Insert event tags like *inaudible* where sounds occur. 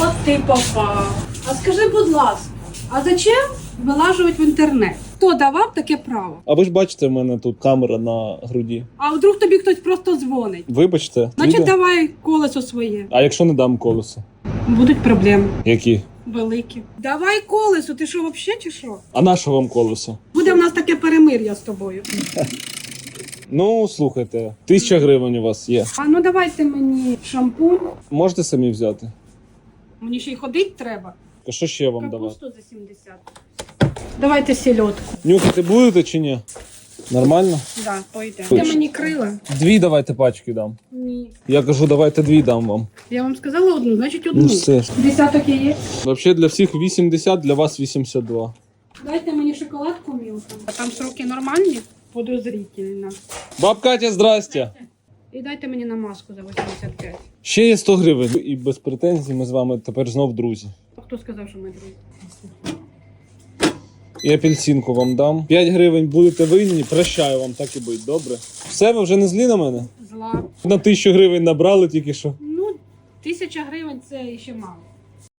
От ти попав. А скажи, будь ласка, а зачем вилажувати в інтернет? Хто давав таке право? А ви ж бачите, в мене тут камера на груді. А вдруг тобі хтось просто дзвонить? Вибачте, Значить, відео? давай колесо своє. а якщо не дам колесо? Будуть проблеми Які? великі. Давай колесо, ти що, взагалі чи що? А на що вам колесо? Буде в нас таке перемир'я з тобою. *laughs* Ну, слухайте, тисяча гривень у вас є. А ну давайте мені шампунь. Можете самі взяти? Мені ще й ходити треба. А що ще вам давати? Капусту за 70. Давайте сільотку. Нюхати будете чи ні? Нормально? Да, пойде. Точно. Мені крила? Дві давайте пачки дам. Ні. Я кажу, давайте дві дам вам. Я вам сказала одну, значить одну. Ну все. Десяток є. Взагалі для всіх 80, для вас 82. Дайте мені шоколадку мілку. А там сроки нормальні? Подозрительно. Баб Катя, здрасте. І дайте мені на маску за 85. Ще є 100 гривень. І без претензій ми з вами тепер знов друзі. А хто сказав, що ми друзі? І апельсинку вам дам. 5 гривень будете винні, прощаю вам, так і будь, добре. Все, ви вже не злі на мене? Зла. На 1000 гривень набрали тільки що. Ну, тисяча гривень це ще мало.